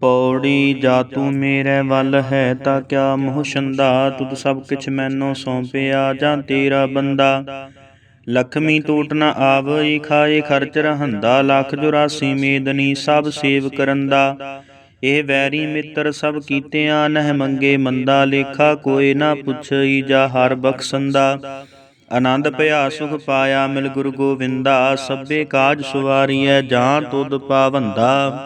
ਪੌੜੀ, ਜਾ ਤੂੰ ਮੇਰੇ ਵੱਲ ਹੈ ਤਾਂ ਕਿਆ ਮੋਹ ਛੰਦਾ? ਤੁਧ ਸਭ ਕਿਛ ਮੈਨੂੰ ਸੌਂਪਿਆ, ਜਾਂ ਤੇਰਾ ਬੰਦਾ? ਲਖਮੀ ਟੂਟ ਨਾ ਆਵਈ ਖਾਏ ਖਰਚ ਰਹੰਦਾ। ਲੱਖ 84 ਮੇਦਨੀ ਸਭ ਸੇਵ ਕਰੰਦਾ। ਇਹ ਵੈਰੀ ਮਿੱਤਰ ਸਭ ਕੀਤਿਆਂ, ਨਹਿ ਮੰਗੇ ਮੰਦਾ। ਲੇਖਾ ਕੋਈ ਨਾ ਪੁੱਛਈ ਜਾ ਹਰ ਬਖਸ਼ੰਦਾ। ਆਨੰਦ ਭਇਆ ਸੁਖ ਪਾਇਆ ਮਿਲ ਗੁਰੂ ਗੋਵਿੰਦਾ। ਸਭੇ ਕਾਜ ਸੁਵਾਰੀਐ, ਜਾਂ ਤੁਧ ਪਾਵੰਦਾ।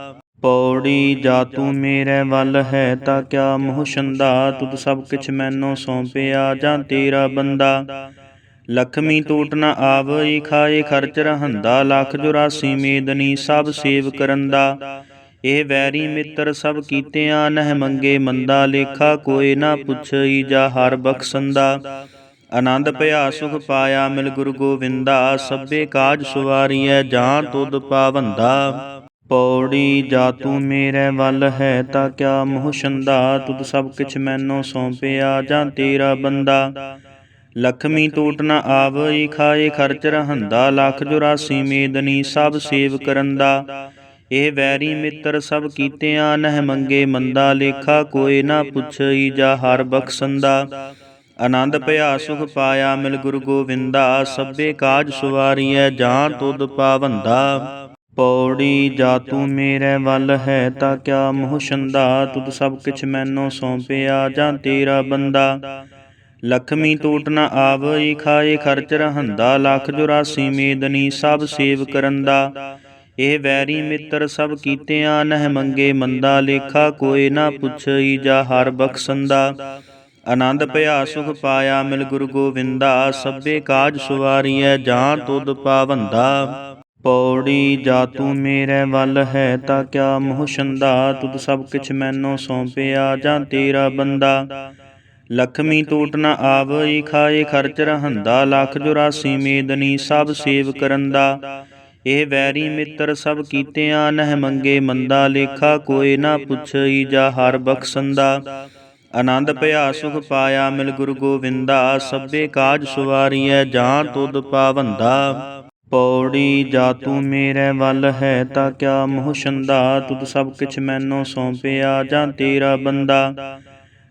ਪੌੜੀ ਜਾ ਤੂੰ ਮੇਰੇ ਵੱਲ ਹੈ ਤਾਂ ਕਿਆ ਮੋਹ ਛੰਦਾ? ਤੁਧ ਸਭ ਕਿਛ ਮੈਨੂੰ ਸੌਂਪਿਆ ਜਾਂ ਤੇਰਾ ਬੰਦਾ? ਲਖਮੀ ਟੂਟ ਨ ਆਵਈ, ਖਾਏ ਖਰਚ ਰਹੰਦਾ। ਲੱਖ 84 ਮੇਦਨੀ ਸਭ ਸੇਵ ਕਰੰਦਾ। ਇਹ ਵੈਰੀ ਮਿੱਤਰ ਸਭ ਕੀਤਿਆਂ ਨਹਿ ਮੰਗੇ ਮੰਦਾ। ਲੇਖਾ ਕੋਈ ਨਾ ਪੁੱਛਈ ਜਾ ਹਰ ਬਖਸ਼ੰਦਾ। ਆਨੰਦ ਭਇਆ ਸੁਖ ਪਾਇਆ ਮਿਲ ਗੁਰੂ ਗੋਵਿੰਦਾ। ਸਭੇ ਕਾਜ ਸੁਵਾਰੀਐ ਜਾਂ ਤੁਧ ਪਾਵੰਦਾ। ਪੌੜੀ ਜਾ ਤੂੰ ਮੇਰੇ ਵੱਲ ਹੈ ਤਾਂ ਕਿਆ ਮੋਹ ਛੰਦਾ? ਤੁਧ ਸਭ ਕਿਛ ਮੈਨੂੰ ਸੌਂਪਿਆ ਜਾਂ ਤੇਰਾ ਬੰਦਾ? ਲਖਮੀ ਟੂਟ ਨ ਆਵਈ ਖਾਏ ਖਰਚ ਰਹੰਦਾ। ਲੱਖ 84 ਮੇਦਨੀ ਸਭ ਸੇਵ ਕਰਨ ਦਾ ਇਹ ਵੈਰੀ ਮਿੱਤਰ ਸਭ ਕੀਤਿਆਂ ਨਹਿ ਮੰਗੇ ਮੰਦਾ। ਲੇਖਾ ਕੋਏ ਨਾ ਪੁੱਛਈ ਜਾ ਹਰ ਬਖਸ਼ੰਦਾ। ਆਨੰਦ ਭਇਆ ਸੁਖ ਪਾਇਆ ਮਿਲ ਗੁਰੂ ਗੋਵਿੰਦਾ। ਸਭੇ ਕਾਜ ਸੁਵਾਰੀਐ, ਜਾਂ ਤੁਧ ਪਾਵੰਦਾ। ਪੌੜੀ, ਜਾ ਤੂੰ ਮੇਰੇ ਵੱਲ ਹੈ ਤਾਂ ਕਿਆ ਮੋਹ ਛੰਦਾ? ਤੁਧ ਸਭ ਕਿਛ ਮੈਨੂੰ ਸੌਂਪਿਆ ਜਾਂ ਤੇਰਾ ਬੰਦਾ? ਲਖਮੀ ਟੂਟ ਨ ਆਵਈ ਖਾਏ ਖਰਚ ਰਹੰਦਾ। ਲੱਖ 84 ਮੇਦਨੀ ਸਭ ਸੇਵ ਕਰੰਦਾ। ਇਹ ਵੈਰੀ ਮਿੱਤਰ ਸਭ ਕੀਤਿਆਂ ਨਹਿ ਮੰਗੇ ਮੰਦਾ। ਲੇਖਾ ਕੋਏ ਨਾ ਪੁੱਛਈ ਜਾ ਹਰ ਬਖਸ਼ੰਦਾ। ਆਨੰਦ ਭਇਆ ਸੁਖ ਪਾਇਆ ਮਿਲ ਗੁਰੂ ਗੋਵਿੰਦਾ। ਸਭੇ ਕਾਜ ਸੁਵਾਰੀਐ, ਜਾਂ ਤੁਧ ਪਾਵੰਦਾ। ਪੌੜੀ, ਜਾ ਤੂੰ ਮੇਰੇ ਵੱਲ ਹੈ ਤਾਂ ਕਿਆ ਮੋਹ ਛੰਦਾ? ਤੁਧ ਸਭ ਕਿਛ ਮੈਨੂੰ ਸੌਂਪਿਆ ਜਾਂ ਤੇਰਾ ਬੰਦਾ? ਲਖਮੀ ਟੂਟ ਨਾ ਆਵਈ ਖਾਏ ਖਰਚ ਰਹੰਦਾ। ਲੱਖ 84 ਮੇਦਨੀ ਸਭ ਸੇਵ ਕਰੰਦਾ। ਇਹ ਵੈਰੀ ਮਿੱਤਰ ਸਭ ਕੀਤਿਆਂ ਨਹਿ ਮੰਗੇ ਮੰਦਾ। ਲੇਖਾ ਕੋਈ ਨਾ ਪੁੱਛਈ ਜਾ ਹਰ ਬਖਸ਼ੰਦਾ। ਆਨੰਦ ਭਇਆ ਸੁਖ ਪਾਇਆ ਮਿਲ ਗੁਰੂ ਗੋਵਿੰਦਾ। ਸਭੇ ਕਾਜ ਸੁਵਾਰੀਐ, ਜਾਂ ਤੁਧ ਪਾਵੰਦਾ। ਪੌੜੀ ਜਾ ਤੂੰ ਮੇਰੇ ਵੱਲ ਹੈ ਤਾਂ ਕਿਆ ਮੋਹ ਛੰਦਾ? ਤੁਧ ਸਭ ਕਿਛ ਮੈਨੂੰ ਸੌਂਪਿਆ ਜਾਂ ਤੇਰਾ ਬੰਦਾ?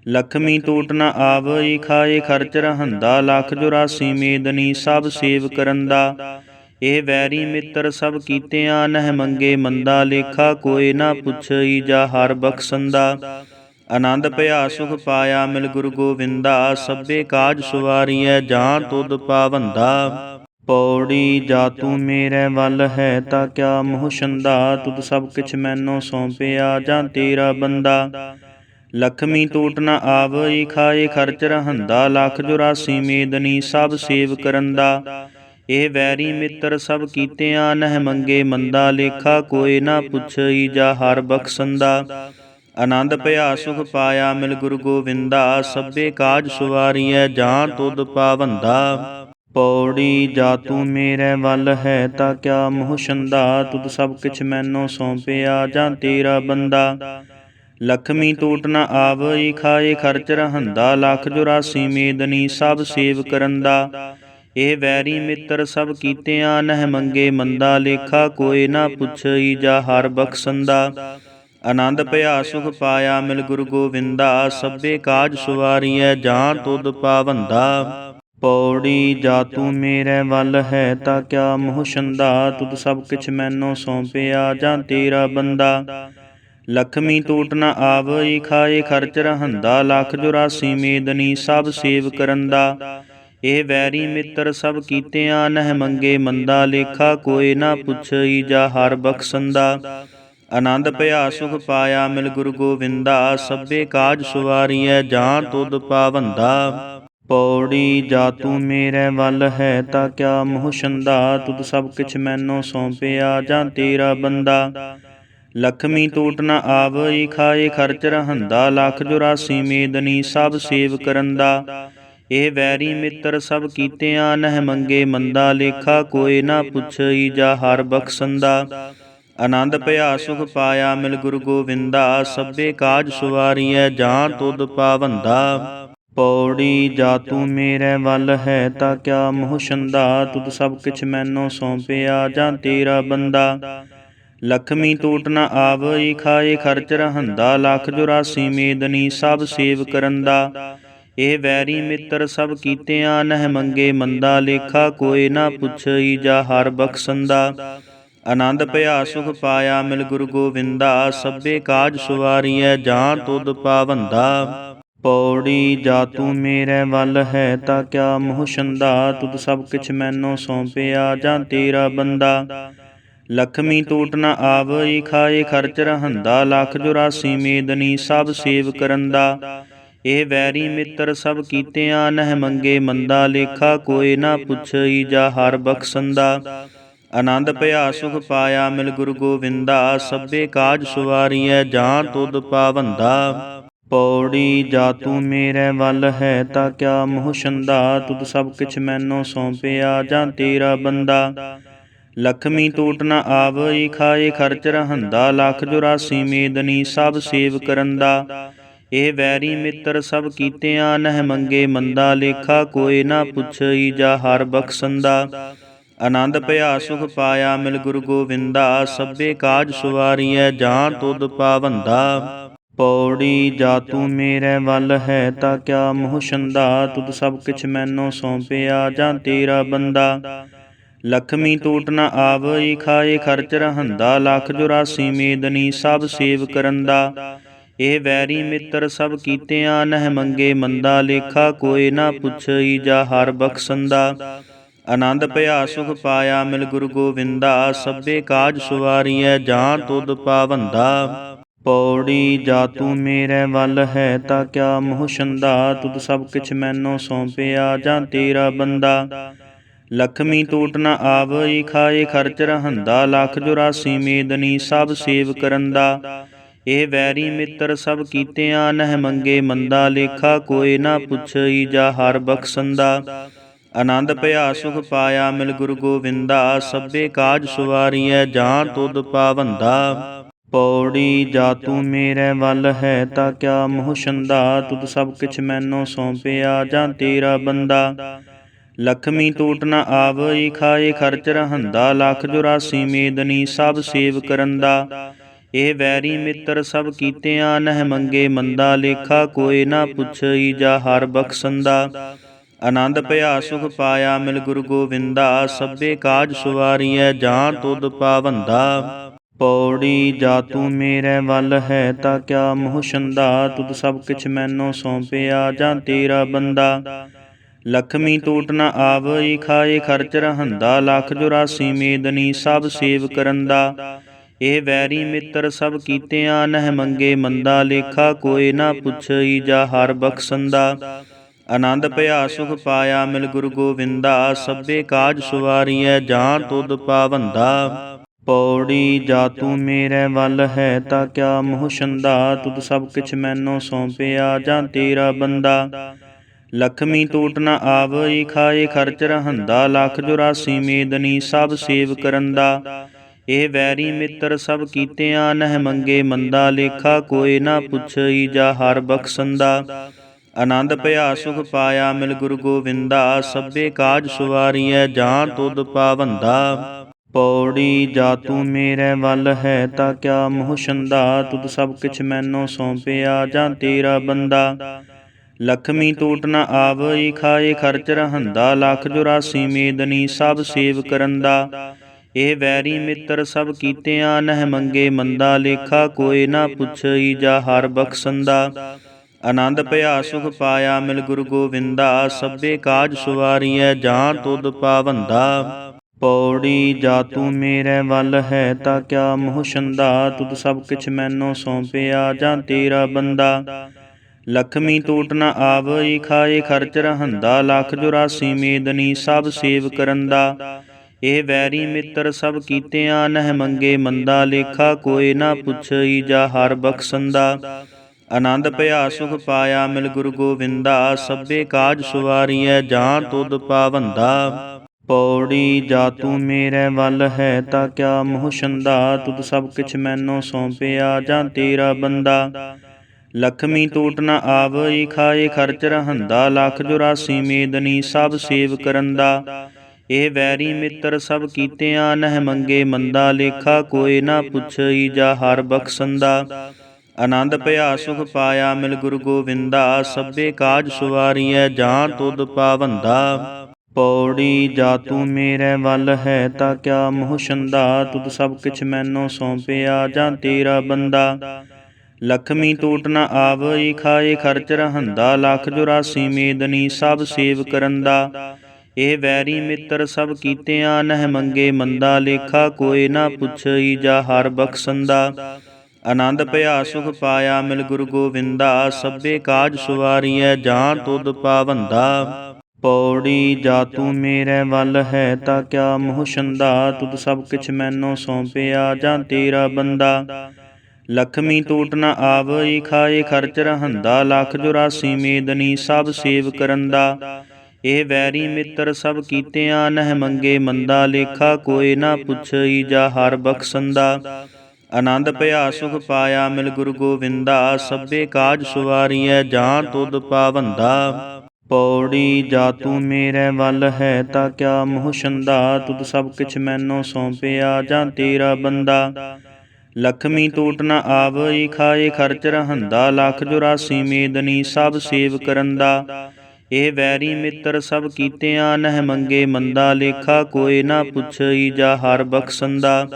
ਲਖਮੀ ਟੂਟ ਨਾ ਆਵਈ, ਖਾਏ ਖਰਚ ਰਹੰਦਾ। ਲੱਖ 84 ਮੇਦਨੀ ਸਭ ਸੇਵ ਕਰਨ ਦਾ ਇਹ ਵੈਰੀ ਮਿੱਤਰ ਸਭ ਕੀਤਿਆਂ ਨਹਿ ਮੰਗੇ ਮੰਦਾ। ਲੇਖਾ ਕੋਈ ਨਾ ਪੁੱਛਈ ਜਾ ਹਰ ਬਖਸ਼ੰਦਾ। ਆਨੰਦ ਭਇਆ ਸੁਖ ਪਾਇਆ ਮਿਲ ਗੁਰੂ ਗੋਵਿੰਦਾ। ਸਭੇ ਕਾਜ ਸੁਵਾਰੀਐ ਜਾਂ ਤੁਧ ਪਾਵੰਦਾ। ਪੌੜੀ, ਜਾ ਤੂੰ ਮੇਰੇ ਵੱਲ ਹੈ ਤਾਂ ਕਿਆ ਮੋਹ ਛੰਦਾ? ਤੁਧ ਸਭ ਕਿਛ ਮੈਨੂੰ ਸੌਂਪਿਆ ਜਾਂ ਤੇਰਾ ਬੰਦਾ? ਲਖਮੀ ਟੂਟ ਨ ਆਵਈ ਖਾਏ ਖਰਚ ਰਹੰਦਾ। ਲੱਖ 84 ਮੇਦਨੀ ਸਭ ਸੇਵ ਕਰਨ ਦਾ ਇਹ ਵੈਰੀ ਮਿੱਤਰ ਸਭ ਕੀਤਿਆਂ ਨਹਿ ਮੰਗੇ ਮੰਦਾ। ਲੇਖਾ ਕੋਏ ਨਾ ਪੁੱਛਈ ਜਾ ਹਰ ਬਖਸ਼ੰਦਾ। ਆਨੰਦ ਭਇਆ ਸੁਖ ਪਾਇਆ ਮਿਲ ਗੁਰੂ ਗੋਵਿੰਦਾ। ਸਭੇ ਕਾਜ ਸੁਵਾਰੀਐ, ਜਾਂ ਤੁਧ ਪਾਵੰਦਾ। ਪੌੜੀ, ਜਾ ਤੂੰ ਮੇਰੇ ਵੱਲ ਹੈ ਤਾਂ ਕਿਆ ਮੋਹ ਛੰਦਾ? ਤੁਧ ਸਭ ਕਿਛ ਮੈਨੋ ਸੌਂਪਿਆ, ਜਾਂ ਤੇਰਾ ਬੰਦਾ? ਲਖਮੀ ਟੂਟ ਨ ਆਵਈ ਖਾਏ ਖਰਚ ਰਹੰਦਾ। ਲੱਖ 84 ਮੇਦਨੀ ਸਭ ਸੇਵ ਕਰੰਦਾ। ਇਹ ਵੈਰੀ ਮਿੱਤਰ ਸਭ ਕੀਤਿਆਂ, ਨਹਿ ਮੰਗੇ ਮੰਦਾ। ਲੇਖਾ ਕੋਈ ਨਾ ਪੁੱਛਈ ਜਾ ਹਰ ਬਖਸ਼ੰਦਾ। ਆਨੰਦ ਭਇਆ ਸੁਖ ਪਾਇਆ ਮਿਲ ਗੁਰੂ ਗੋਵਿੰਦਾ। ਸਭੇ ਕਾਜ ਸੁਵਾਰੀਐ, ਜਾਂ ਤੁਧ ਪਾਵੰਦਾ। ਪੌੜੀ ਜਾ ਤੂੰ ਮੇਰੇ ਵੱਲ ਹੈ ਤਾਂ ਕਿਆ ਮੋਹ ਛੰਦਾ? ਤੁਧ ਸਭ ਕਿਛ ਮੈਨੋ ਸੌਂਪਿਆ ਜਾਂ ਤੇਰਾ ਬੰਦਾ? ਲਖਮੀ ਟੂਟ ਨ ਆਵਈ, ਖਾਏ ਖਰਚ ਰਹੰਦਾ। ਲੱਖ 84 ਮੇਦਨੀ ਸਭ ਸੇਵ ਕਰੰਦਾ। ਇਹ ਵੈਰੀ ਮਿੱਤਰ ਸਭ ਕੀਤਿਆਂ ਨਹਿ ਮੰਗੇ ਮੰਦਾ। ਲੇਖਾ ਕੋਈ ਨਾ ਪੁੱਛਈ ਜਾ ਹਰ ਬਖਸ਼ੰਦਾ। ਆਨੰਦ ਭਇਆ ਸੁਖ ਪਾਇਆ ਮਿਲ ਗੁਰੂ ਗੋਵਿੰਦਾ। ਸਭੇ ਕਾਜ ਸੁਵਾਰੀਐ ਜਾਂ ਤੁਧ ਪਾਵੰਦਾ। ਪੌੜੀ ਜਾ ਤੂੰ ਮੇਰੇ ਵੱਲ ਹੈ ਤਾਂ ਕਿਆ ਮੋਹ ਛੰਦਾ? ਤੁਧ ਸਭ ਕਿਛ ਮੈਨੂੰ ਸੌਂਪਿਆ ਜਾਂ ਤੇਰਾ ਬੰਦਾ? ਲਖਮੀ ਟੂਟ ਨ ਆਵਈ ਖਾਏ ਖਰਚ ਰਹੰਦਾ। ਲੱਖ 84 ਮੇਦਨੀ ਸਭ ਸੇਵ ਕਰਨ ਦਾ ਇਹ ਵੈਰੀ ਮਿੱਤਰ ਸਭ ਕੀਤਿਆਂ ਨਹਿ ਮੰਗੇ ਮੰਦਾ। ਲੇਖਾ ਕੋਏ ਨਾ ਪੁੱਛਈ ਜਾ ਹਰ ਬਖਸ਼ੰਦਾ। ਆਨੰਦ ਭਇਆ ਸੁਖ ਪਾਇਆ ਮਿਲ ਗੁਰੂ ਗੋਵਿੰਦਾ। ਸਭੇ ਕਾਜ ਸੁਵਾਰੀਐ, ਜਾਂ ਤੁਧ ਪਾਵੰਦਾ। ਪੌੜੀ, ਜਾ ਤੂੰ ਮੇਰੇ ਵੱਲ ਹੈ ਤਾਂ ਕਿਆ ਮੋਹ ਛੰਦਾ? ਤੁਧ ਸਭ ਕਿਛ ਮੈਨੂੰ ਸੌਂਪਿਆ ਜਾਂ ਤੇਰਾ ਬੰਦਾ? ਲਖਮੀ ਟੂਟ ਨ ਆਵਈ ਖਾਏ ਖਰਚ ਰਹੰਦਾ। ਲੱਖ 84 ਮੇਦਨੀ ਸਭ ਸੇਵ ਕਰੰਦਾ। ਇਹ ਵੈਰੀ ਮਿੱਤਰ ਸਭ ਕੀਤਿਆਂ ਨਹਿ ਮੰਗੇ ਮੰਦਾ। ਲੇਖਾ ਕੋਏ ਨਾ ਪੁੱਛਈ ਜਾ ਹਰ ਬਖਸ਼ੰਦਾ ਆਨੰਦ ਭਇਆ ਸੁਖ ਪਾਇਆ ਮਿਲ ਗੁਰੂ ਗੋਵਿੰਦਾ। ਸਭੇ ਕਾਜ ਸੁਵਾਰੀਐ, ਜਾਂ ਤੁਧ ਪਾਵੰਦਾ। ਪੌੜੀ, ਜਾ ਤੂੰ ਮੇਰੇ ਵੱਲ ਹੈ ਤਾਂ ਕਿਆ ਮੋਹ ਛੰਦਾ? ਤੁਧ ਸਭ ਕਿਛ ਮੈਨੋ ਸੌਂਪਿਆ ਜਾਂ ਤੇਰਾ ਬੰਦਾ? ਲਖਮੀ ਟੂਟ ਨਾ ਆਵਈ ਖਾਏ ਖਰਚ ਰਹੰਦਾ। ਲੱਖ 84 ਮੇਦਨੀ ਸਭ ਸੇਵ ਕਰੰਦਾ। ਇਹ ਵੈਰੀ ਮਿੱਤਰ ਸਭ ਕੀਤਿਆਂ ਨਹਿ ਮੰਗੇ ਮੰਦਾ। ਲੇਖਾ ਕੋਈ ਨਾ ਪੁੱਛਈ ਜਾ ਹਰ ਬਖਸ਼ੰਦਾ। ਆਨੰਦ ਭਇਆ ਸੁਖ ਪਾਇਆ ਮਿਲ ਗੁਰੂ ਗੋਵਿੰਦਾ। ਸਭੇ ਕਾਜ ਸੁਵਾਰੀਐ, ਜਾਂ ਤੁਧ ਪਾਵੰਦਾ। ਪੌੜੀ ਜਾ ਤੂੰ ਮੇਰੇ ਵੱਲ ਹੈ ਤਾਂ ਕਿਆ ਮੋਹ ਛੰਦਾ? ਤੁਧ ਸਭ ਕਿਛ ਮੈਨੂੰ ਸੌਂਪਿਆ ਜਾਂ ਤੇਰਾ ਬੰਦਾ? ਲਖਮੀ ਟੂਟ ਨਾ ਆਵਈ, ਖਾਏ ਖਰਚ ਰਹੰਦਾ। ਲੱਖ 84 ਮੇਦਨੀ ਸਭ ਸੇਵ ਕਰੰਦਾ। ਇਹ ਵੈਰੀ ਮਿੱਤਰ ਸਭ ਕੀਤਿਆਂ ਨਹਿ ਮੰਗੇ ਮੰਦਾ। ਲੇਖਾ ਕੋਈ ਨਾ ਪੁੱਛਈ ਜਾ ਹਰ ਬਖਸ਼ੰਦਾ। ਆਨੰਦ ਭਇਆ ਸੁਖ ਪਾਇਆ ਮਿਲ ਗੁਰੂ ਗੋਵਿੰਦਾ। ਸਭੇ ਕਾਜ ਸੁਵਾਰੀਐ, ਜਾਂ ਤੁਧ ਪਾਵੰਦਾ। ਪੌੜੀ, ਜਾ ਤੂੰ ਮੇਰੇ ਵੱਲ ਹੈ ਤਾਂ ਕਿਆ ਮੋਹ ਛੰਦਾ? ਤੁਧ ਸਭ ਕਿਛ ਮੈਨੂੰ ਸੌਂਪਿਆ ਜਾਂ ਤੇਰਾ ਬੰਦਾ? ਲਖਮੀ ਟੂਟ ਨ ਆਵਈ ਖਾਏ ਖਰਚ ਰਹੰਦਾ। ਲੱਖ 84 ਮੇਦਨੀ ਸਭ ਸੇਵ ਕਰਨ ਦਾ ਇਹ ਵੈਰੀ ਮਿੱਤਰ ਸਭ ਕੀਤਿਆਂ ਨਹਿ ਮੰਗੇ ਮੰਦਾ। ਲੇਖਾ ਕੋਏ ਨਾ ਪੁੱਛਈ ਜਾ ਹਰ ਬਖਸ਼ੰਦਾ। ਆਨੰਦ ਭਇਆ ਸੁਖ ਪਾਇਆ ਮਿਲ ਗੁਰੂ ਗੋਵਿੰਦਾ। ਸਭੇ ਕਾਜ ਸੁਵਾਰੀਐ, ਜਾਂ ਤੁਧ ਪਾਵੰਦਾ। ਪੌੜੀ, ਜਾ ਤੂੰ ਮੇਰੇ ਵੱਲ ਹੈ ਤਾਂ ਕਿਆ ਮੋਹ ਛੰਦਾ? ਤੁਧ ਸਭ ਕਿਛ ਮੈਨੂੰ ਸੌਂਪਿਆ ਜਾਂ ਤੇਰਾ ਬੰਦਾ? ਲਖਮੀ ਟੂਟ ਨ ਆਵਈ ਖਾਏ ਖਰਚ ਰਹੰਦਾ। ਲੱਖ 84 ਮੇਦਨੀ ਸਭ ਸੇਵ ਕਰੰਦਾ। ਇਹ ਵੈਰੀ ਮਿੱਤਰ ਸਭ ਕੀਤਿਆਂ ਨਹਿ ਮੰਗੇ ਮੰਦਾ। ਲੇਖਾ ਕੋਏ ਨਾ ਪੁੱਛਈ ਜਾ ਹਰ ਬਖਸ਼ੰਦਾ। ਆਨੰਦ ਭਇਆ ਸੁਖ ਪਾਇਆ ਮਿਲ ਗੁਰੂ ਗੋਵਿੰਦਾ। ਸਭੇ ਕਾਜ ਸੁਵਾਰੀਐ, ਜਾਂ ਤੁਧ ਪਾਵੰਦਾ। ਪੌੜੀ, ਜਾ ਤੂੰ ਮੇਰੇ ਵੱਲ ਹੈ ਤਾਂ ਕਿਆ ਮੋਹ ਛੰਦਾ? ਤੁਧ ਸਭ ਕਿਛ ਮੈਨੋ ਸੌਂਪਿਆ ਜਾਂ ਤੇਰਾ ਬੰਦਾ? ਲਖਮੀ ਟੂਟ ਨ ਆਵਈ ਖਾਏ ਖਰਚ ਰਹੰਦਾ। ਲੱਖ 84 ਮੇਦਨੀ ਸਭ ਸੇਵ ਕਰੰਦਾ। ਇਹ ਵੈਰੀ ਮਿੱਤਰ ਸਭ ਕੀਤਿਆਂ ਨਹਿ ਮੰਗੇ ਮੰਦਾ। ਲੇਖਾ ਕੋਈ ਨਾ ਪੁੱਛਈ ਜਾ ਹਰ ਬਖਸ਼ੰਦਾ। ਆਨੰਦ ਭਇਆ ਸੁਖ ਪਾਇਆ ਮਿਲ ਗੁਰੂ ਗੋਵਿੰਦਾ। ਸਭੇ ਕਾਜ ਸੁਵਾਰੀਐ ਜਾਂ ਤੁਧ ਪਾਵੰਦਾ। ਪੌੜੀ ਜਾ ਤੂੰ ਮੇਰੇ ਵੱਲ ਹੈ ਤਾਂ ਕਿਆ ਮੋਹ ਛੰਦਾ? ਤੁਧ ਸਭ ਕਿਛ ਮੈਨੂੰ ਸੌਂਪਿਆ ਜਾਂ ਤੇਰਾ ਬੰਦਾ? ਲਖਮੀ ਟੂਟ ਨ ਆਵਈ ਖਾਏ ਖਰਚ ਰਹੰਦਾ। ਲੱਖ 84 ਮੇਦਨੀ ਸਭ ਸੇਵ ਕਰਨ ਦਾ ਇਹ ਵੈਰੀ ਮਿੱਤਰ ਸਭ ਕੀਤਿਆਂ ਨਹਿ ਮੰਗੇ ਮੰਦਾ। ਲੇਖਾ ਕੋਏ ਨਾ ਪੁੱਛਈ ਜਾ ਹਰ ਬਖਸ਼ੰਦਾ। ਆਨੰਦ ਭਇਆ ਸੁਖ ਪਾਇਆ ਮਿਲ ਗੁਰੂ ਗੋਵਿੰਦਾ। ਸਭੇ ਕਾਜ ਸੁਵਾਰੀਐ, ਜਾਂ ਤੁਧ ਪਾਵੰਦਾ। ਪੌੜੀ, ਜਾ ਤੂੰ ਮੇਰੇ ਵੱਲ ਹੈ ਤਾਂ ਕਿਆ ਮੋਹ ਛੰਦਾ? ਤੁਧ ਸਭ ਕਿਛ ਮੈਨੂੰ ਸੌਂਪਿਆ ਜਾਂ ਤੇਰਾ ਬੰਦਾ? ਲਖਮੀ ਟੂਟ ਨ ਆਵਈ ਖਾਏ ਖਰਚ ਰਹੰਦਾ। ਲੱਖ 84 ਮੇਦਨੀ ਸਭ ਸੇਵ ਕਰਨ ਦਾ ਇਹ ਵੈਰੀ ਮਿੱਤਰ ਸਭ ਕੀਤਿਆਂ ਨਹਿ ਮੰਗੇ ਮੰਦਾ। ਲੇਖਾ ਕੋਏ ਨਾ ਪੁੱਛਈ ਜਾ ਹਰ ਬਖਸ਼ੰਦਾ ਆਨੰਦ ਭਇਆ ਸੁਖ ਪਾਇਆ ਮਿਲ ਗੁਰੂ ਗੋਵਿੰਦਾ। ਸਭੇ ਕਾਜ ਸੁਵਾਰੀਐ, ਜਾਂ ਤੁਧ ਪਾਵੰਦਾ। ਪੌੜੀ, ਜਾ ਤੂੰ ਮੇਰੇ ਵੱਲ ਹੈ ਤਾਂ ਕਿਆ ਮੋਹ ਛੰਦਾ? ਤੁਧ ਸਭ ਕਿਛ ਮੈਨੋ ਸੌਂਪਿਆ ਜਾਂ ਤੇਰਾ ਬੰਦਾ? ਲਖਮੀ ਟੂਟ ਨਾ ਆਵਈ ਖਾਏ ਖਰਚ ਰਹੰਦਾ। ਲੱਖ 84 ਮੇਦਨੀ ਸਭ ਸੇਵ ਕਰੰਦਾ। ਇਹ ਵੈਰੀ ਮਿੱਤਰ ਸਭ ਕੀਤਿਆਂ ਨਹਿ ਮੰਗੇ ਮੰਦਾ। ਲੇਖਾ ਕੋਈ ਨਾ ਪੁੱਛਈ ਜਾ ਹਰ ਬਖਸ਼ੰਦਾ। ਆਨੰਦ ਭਇਆ ਸੁਖ ਪਾਇਆ ਮਿਲ ਗੁਰੂ ਗੋਵਿੰਦਾ। ਸਭੇ ਕਾਜ ਸੁਵਾਰੀਐ, ਜਾਂ ਤੁਧ ਪਾਵੰਦਾ। ਪੌੜੀ, ਜਾ ਤੂੰ ਮੇਰੇ ਵੱਲ ਹੈ ਤਾਂ ਕਿਆ ਮੋਹ ਛੰਦਾ? ਤੁਧ ਸਭ ਕਿਛ ਮੈਨੂੰ ਸੌਂਪਿਆ ਜਾਂ ਤੇਰਾ ਬੰਦਾ? ਲਖਮੀ ਟੂਟ ਨ ਆਵਈ ਖਾਏ ਖਰਚ ਰਹੰਦਾ। ਲੱਖ 84 ਮੇਦਨੀ ਸਭ ਸੇਵ ਕਰਨ ਦਾ ਇਹ ਵੈਰੀ ਮਿੱਤਰ ਸਭ ਕੀਤਿਆਂ ਨਹਿ ਮੰਗੇ ਮੰਦਾ। ਲੇਖਾ ਕੋਈ ਨਾ ਪੁੱਛਈ ਜਾ ਹਰ ਬਖਸ਼ੰਦਾ। ਆਨੰਦ ਭਇਆ ਸੁਖ ਪਾਇਆ ਮਿਲ ਗੁਰੂ ਗੋਵਿੰਦਾ। ਸਭੇ ਕਾਜ ਸੁਵਾਰੀਐ ਜਾਂ ਤੁਧ ਪਾਵੰਦਾ। ਪੌੜੀ ਜਾ ਤੂੰ ਮੇਰੇ ਵੱਲ ਹੈ ਤਾਂ ਕਿਆ ਮੋਹ ਛੰਦਾ? ਤੁਧ ਸਭ ਕਿਛ ਮੈਨੂੰ ਸੌਂਪਿਆ ਜਾਂ ਤੇਰਾ ਬੰਦਾ? ਲਖਮੀ ਟੂਟ ਨ ਆਵਈ ਖਾਏ ਖਰਚ ਰਹੰਦਾ। ਲੱਖ 84 ਮੇਦਨੀ ਸਭ ਸੇਵ ਕਰਨ ਦਾ ਇਹ ਵੈਰੀ ਮਿੱਤਰ ਸਭ ਕੀਤਿਆਂ ਨਹਿ ਮੰਗੇ ਮੰਦਾ। ਲੇਖਾ ਕੋਈ ਨਾ ਪੁੱਛਈ ਜਾ ਹਰ ਬਖਸ਼ੰਦਾ। ਆਨੰਦ ਭਇਆ ਸੁਖ ਪਾਇਆ ਮਿਲ ਗੁਰੂ ਗੋਵਿੰਦਾ। ਸਭੇ ਕਾਜ ਸੁਵਾਰੀਐ, ਜਾਂ ਤੁਧ ਪਾਵੰਦਾ। ਪੌੜੀ, ਜਾ ਤੂੰ ਮੇਰੇ ਵੱਲ ਹੈ ਤਾਂ ਕਿਆ ਮੋਹ ਛੰਦਾ? ਤੁਧ ਸਭ ਕਿਛ ਮੈਨੋ ਸੌਂਪਿਆ ਜਾਂ ਤੇਰਾ ਬੰਦਾ? ਲਖਮੀ ਟੂਟ ਨ ਆਵਈ, ਖਾਏ ਖਰਚ ਰਹੰਦਾ। ਲੱਖ 84 ਮੇਦਨੀ ਸਭ ਸੇਵ ਕਰੰਦਾ। ਇਹ ਵੈਰੀ ਮਿੱਤਰ ਸਭ ਕੀਤਿਆਂ ਨਹਿ ਮੰਗੇ ਮੰਦਾ। ਲੇਖਾ ਕੋਈ ਨਾ ਪੁੱਛਈ ਜਾ ਹਰ ਬਖਸ਼ੰਦਾ। ਆਨੰਦ ਭਇਆ ਸੁਖ ਪਾਇਆ ਮਿਲ ਗੁਰੂ ਗੋਵਿੰਦਾ। ਸਭੇ ਕਾਜ ਸੁਵਾਰੀਐ, ਜਾਂ ਤੁਧ ਪਾਵੰਦਾ। ਪੌੜੀ, ਜਾ ਤੂੰ ਮੇਰੇ ਵੱਲ ਹੈ ਤਾਂ ਕਿਆ ਮੋਹ ਛੰਦਾ? ਤੁਧ ਸਭ ਕਿਛ ਮੈਨੋ ਸੌਂਪਿਆ, ਜਾਂ ਤੇਰਾ ਬੰਦਾ? ਲਖਮੀ ਟੂਟ ਨਾ ਆਵਈ, ਖਾਏ ਖਰਚ ਰਹੰਦਾ, ਲੱਖ 84 ਮੇਦਨੀ ਸਭ ਸੇਵ ਕਰੰਦਾ। ਇਹ ਵੈਰੀ ਮਿੱਤਰ ਸਭ ਕੀਤਿਆਂ, ਨਹਿ ਮੰਗੇ ਮੰਦਾ ਲੇਖਾ, ਕੋਈ ਨਾ ਪੁੱਛਈ ਜਾ ਹਰ ਬਖਸ਼ੰਦਾ। ਆਨੰਦ ਭਇਆ ਸੁਖ ਪਾਇਆ ਮਿਲ ਗੁਰੂ ਗੋਵਿੰਦਾ, ਸਭੇ ਕਾਜ ਸੁਵਾਰੀਐ ਜਾਂ ਤੁਧ ਪਾਵੰਦਾ। ਪੌੜੀ ਜਾ ਤੂੰ ਮੇਰੇ ਵੱਲ ਹੈ ਤਾਂ ਕਿਆ ਮੋਹ ਛੰਦਾ? ਤੁਧ ਸਭ ਕੁਛ ਮੈਨੂੰ ਸੌਂਪਿਆ ਜਾਂ ਤੇਰਾ ਬੰਦਾ? ਲਖਮੀ ਟੂਟ ਨਾ ਆਵਈ ਖਾਏ ਖਰਚ ਰਹੰਦਾ। ਲੱਖ 84 ਮੇਦਨੀ ਸਭ ਸੇਵ ਕਰਨ ਦਾ ਇਹ ਵੈਰੀ ਮਿੱਤਰ, ਸਭ ਕੀਤਿਆਂ ਨਹਿ ਮੰਗੇ ਮੰਦਾ। ਲੇਖਾ ਕੋਈ ਨਾ ਪੁੱਛਈ ਜਾ ਹਰ ਬਖਸ਼ੰਦਾ।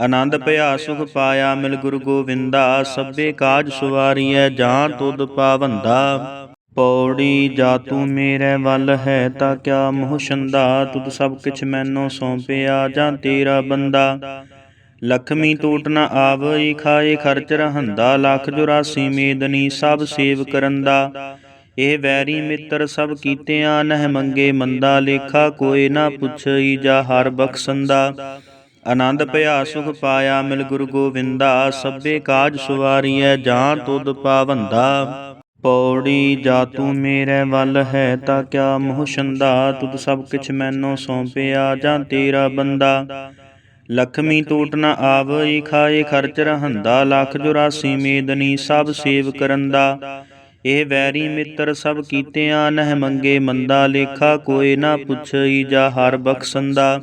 ਆਨੰਦ ਭਇਆ ਸੁਖ ਪਾਇਆ ਮਿਲ ਗੁਰੂ ਗੋਵਿੰਦਾ। ਸਭੇ ਕਾਜ ਸੁਵਾਰੀਐ, ਜਾਂ ਤੁਧ ਪਾਵੰਦਾ। ਪੌੜੀ, ਜਾ ਤੂੰ ਮੇਰੇ ਵੱਲ ਹੈ ਤਾਂ ਕਿਆ ਮੋਹ ਛੰਦਾ? ਤੁਧ ਸਭ ਕਿਛ ਮੈਨੂੰ ਸੌਂਪਿਆ ਜਾਂ ਤੇਰਾ ਬੰਦਾ? ਲਖਮੀ ਟੂਟ ਨ ਆਵਈ ਖਾਏ ਖਰਚ ਰਹੰਦਾ। ਲੱਖ 84 ਮੇਦਨੀ ਸਭ ਸੇਵ ਕਰਨ ਦਾ ਇਹ ਵੈਰੀ ਮਿੱਤਰ ਸਭ ਕੀਤਿਆਂ ਨਹਿ ਮੰਗੇ ਮੰਦਾ। ਲੇਖਾ ਕੋਈ ਨਾ ਪੁੱਛਈ ਜਾ ਹਰ ਬਖਸ਼ੰਦਾ। ਆਨੰਦ ਭਇਆ ਸੁਖ ਪਾਇਆ ਮਿਲ ਗੁਰੂ ਗੋਵਿੰਦਾ। ਸਭੇ ਕਾਜ ਸੁਵਾਰੀਐ, ਜਾਂ ਤੁਧ ਪਾਵੰਦਾ। ਪੌੜੀ, ਜਾ ਤੂੰ ਮੇਰੇ ਵੱਲ ਹੈ ਤਾਂ ਕਿਆ ਮੋਹ ਛੰਦਾ? ਤੁਧ ਸਭ ਕਿਛ ਮੈਨੂੰ ਸੌਂਪਿਆ, ਜਾਂ ਤੇਰਾ ਬੰਦਾ? ਲਖਮੀ ਟੂਟ ਨਾ ਆਵਈ ਖਾਏ ਖਰਚ ਰਹੰਦਾ। ਲੱਖ 84 ਮੇਦਨੀ ਸਭ ਸੇਵ ਕਰੰਦਾ। ਇਹ ਵੈਰੀ ਮਿੱਤਰ ਸਭ ਕੀਤਿਆਂ ਨਹਿ ਮੰਗੇ ਮੰਦਾ। ਲੇਖਾ ਕੋਈ ਨਾ ਪੁੱਛਈ ਜਾ ਹਰ ਬਖਸ਼ੰਦਾ।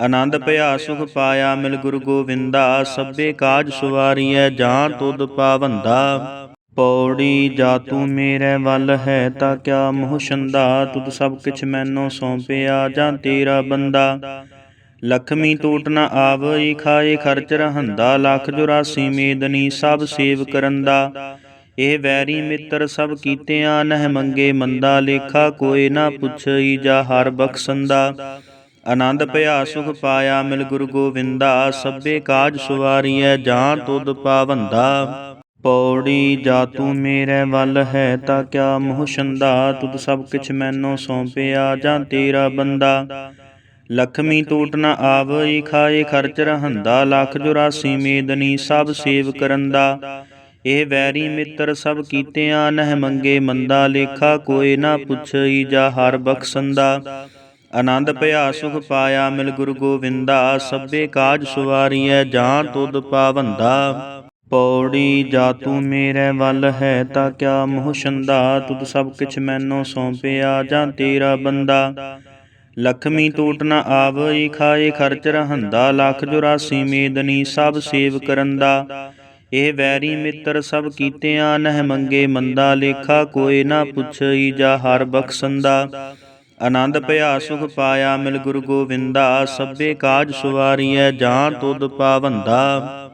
ਆਨੰਦ ਭਇਆ ਸੁਖ ਪਾਇਆ ਮਿਲ ਗੁਰੂ ਗੋਵਿੰਦਾ। ਸਭੇ ਕਾਜ ਸੁਵਾਰੀਐ, ਜਾਂ ਤੁਧ ਪਾਵੰਦਾ। ਪੌੜੀ, ਜਾ ਤੂੰ ਮੇਰੇ ਵੱਲ ਹੈ ਤਾਂ ਕਿਆ ਮੋਹ ਛੰਦਾ? ਤੁਧ ਸਭ ਕਿਛ ਮੈਨੂੰ ਸੌਂਪਿਆ ਜਾਂ ਤੇਰਾ ਬੰਦਾ? ਲਖਮੀ ਟੂਟ ਨ ਆਵਈ ਖਾਏ ਖਰਚ ਰਹੰਦਾ। ਲੱਖ 84 ਮੇਦਨੀ ਸਭ ਸੇਵ ਕਰੰਦਾ। ਇਹ ਵੈਰੀ ਮਿੱਤਰ ਸਭ ਕੀਤਿਆਂ ਨਹਿ ਮੰਗੇ ਮੰਦਾ। ਲੇਖਾ ਕੋਈ ਨਾ ਪੁੱਛਈ ਜਾ ਹਰ ਬਖਸ਼ੰਦਾ। ਆਨੰਦ ਭਇਆ ਸੁਖ ਪਾਇਆ ਮਿਲ ਗੁਰੂ ਗੋਵਿੰਦਾ। ਸਭੇ ਕਾਜ ਸੁਵਾਰੀਐ, ਜਾਂ ਤੁਧ ਪਾਵੰਦਾ। ਪੌੜੀ ਜਾ ਤੂੰ ਮੇਰੇ ਵੱਲ ਹੈ ਤਾਂ ਕਿਆ ਮੋਹ ਛੰਦਾ? ਤੁਧ ਸਭ ਕਿਛ ਮੈਨੂੰ ਸੌਂਪਿਆ ਜਾਂ ਤੇਰਾ ਬੰਦਾ? ਲਖਮੀ ਟੂਟ ਨ ਆਵਈ ਖਾਏ ਖਰਚ ਰਹੰਦਾ। ਲੱਖ 84 ਮੇਦਨੀ ਸਭ ਸੇਵ ਕਰਨ ਦਾ ਇਹ ਵੈਰੀ ਮਿੱਤਰ, ਸਭ ਕੀਤਿਆਂ ਨਹਿ ਮੰਗੇ ਮੰਦਾ। ਲੇਖਾ ਕੋਈ ਨਾ ਪੁੱਛਈ ਜਾ ਹਰ ਬਖਸ਼ੰਦਾ। ਆਨੰਦ ਭਇਆ ਸੁਖ ਪਾਇਆ ਮਿਲ ਗੁਰੂ ਗੋਵਿੰਦਾ। ਸਭੇ ਕਾਜ ਸੁਵਾਰੀਐ, ਜਾਂ ਤੁਧ ਪਾਵੰਦਾ। ਪੌੜੀ, ਜਾ ਤੂੰ ਮੇਰੇ ਵੱਲ ਹੈ ਤਾਂ ਕਿਆ ਮੋਹ ਛੰਦਾ? ਤੁਧ ਸਭ ਕਿਛ ਮੈਨੂੰ ਸੌਂਪਿਆ ਜਾਂ ਤੇਰਾ ਬੰਦਾ? ਲਖਮੀ ਟੂਟ ਨ ਆਵਈ ਖਾਏ ਖਰਚ ਰਹੰਦਾ। ਲੱਖ 84 ਮੇਦਨੀ ਸਭ ਸੇਵ ਕਰੰਦਾ। ਇਹ ਵੈਰੀ ਮਿੱਤਰ ਸਭ ਕੀਤਿਆਂ ਨਹਿ ਮੰਗੇ ਮੰਦਾ। ਲੇਖਾ ਕੋਈ ਨਾ ਪੁੱਛਈ ਜਾ ਹਰ ਬਖਸ਼ੰਦਾ। ਆਨੰਦ ਭਇਆ ਸੁਖ ਪਾਇਆ ਮਿਲ ਗੁਰੂ ਗੋਵਿੰਦਾ। ਸਭੇ ਕਾਜ ਸੁਵਾਰੀਐ, ਜਾਂ ਤੁਧ ਪਾਵੰਦਾ।